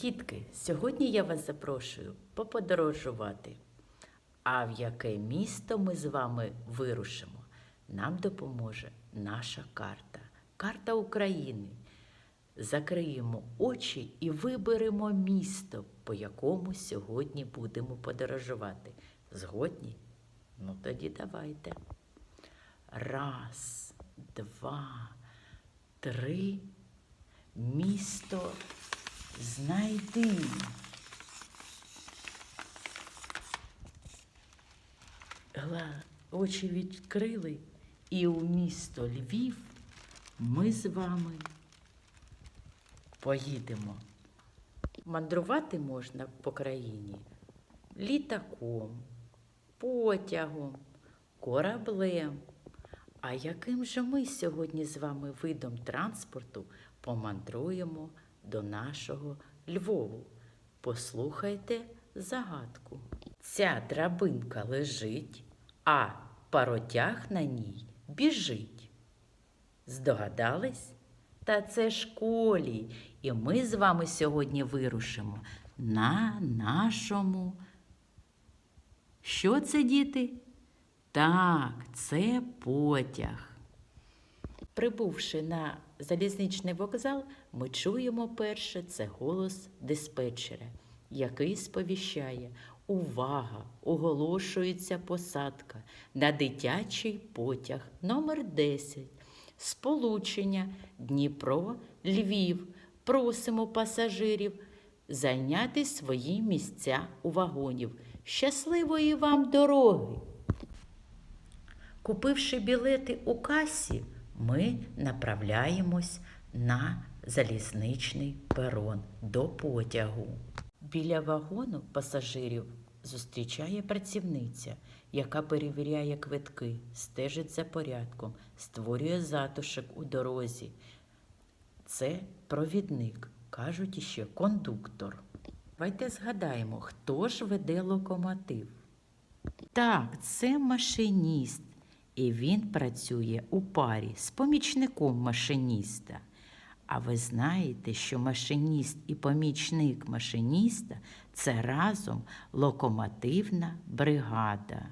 Дітки, сьогодні я вас запрошую поподорожувати. А в яке місто ми з вами вирушимо, нам допоможе наша карта, карта України. Закриємо очі і виберемо місто, по якому сьогодні будемо подорожувати. Згодні? Ну тоді давайте. Раз, два, три. Місто знайди. Гла, очі відкрили, і у місто Львів ми з вами поїдемо. Мандрувати можна по країні літаком, потягом, кораблем. А яким же ми сьогодні з вами видом транспорту помандруємо до нашого Львову? Послухайте загадку. Ця драбинка лежить, а паротяг на ній біжить. Здогадались? Та це ж колій. І ми з вами сьогодні вирушимо на нашому. Що це, діти? Так, це потяг. Прибувши на залізничний вокзал, ми чуємо перше це голос диспетчера, який сповіщає Увага! Оголошується посадка на дитячий потяг номер 10 Сполучення Дніпро, Львів. Просимо пасажирів зайняти свої місця у вагонів. Щасливої вам дороги! Купивши білети у касі, ми направляємось на залізничний перон до потягу. Біля вагону пасажирів зустрічає працівниця, яка перевіряє квитки, стежить за порядком, створює затишок у дорозі. Це провідник, кажуть іще кондуктор. Давайте згадаємо, хто ж веде локомотив. Так, це машиніст, і він працює у парі з помічником машиніста. А ви знаєте, що машиніст і помічник машиніста це разом локомотивна бригада.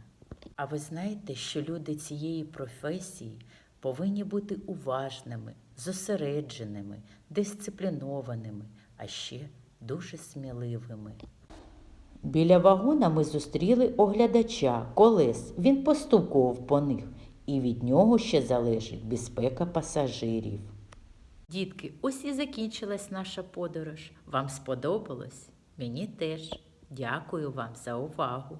А ви знаєте, що люди цієї професії повинні бути уважними, зосередженими, дисциплінованими, а ще дуже сміливими. Біля вагона ми зустріли оглядача колес. Він постукував по них, і від нього ще залежить безпека пасажирів. Дітки, ось і закінчилась наша подорож. Вам сподобалось? Мені теж. Дякую вам за увагу.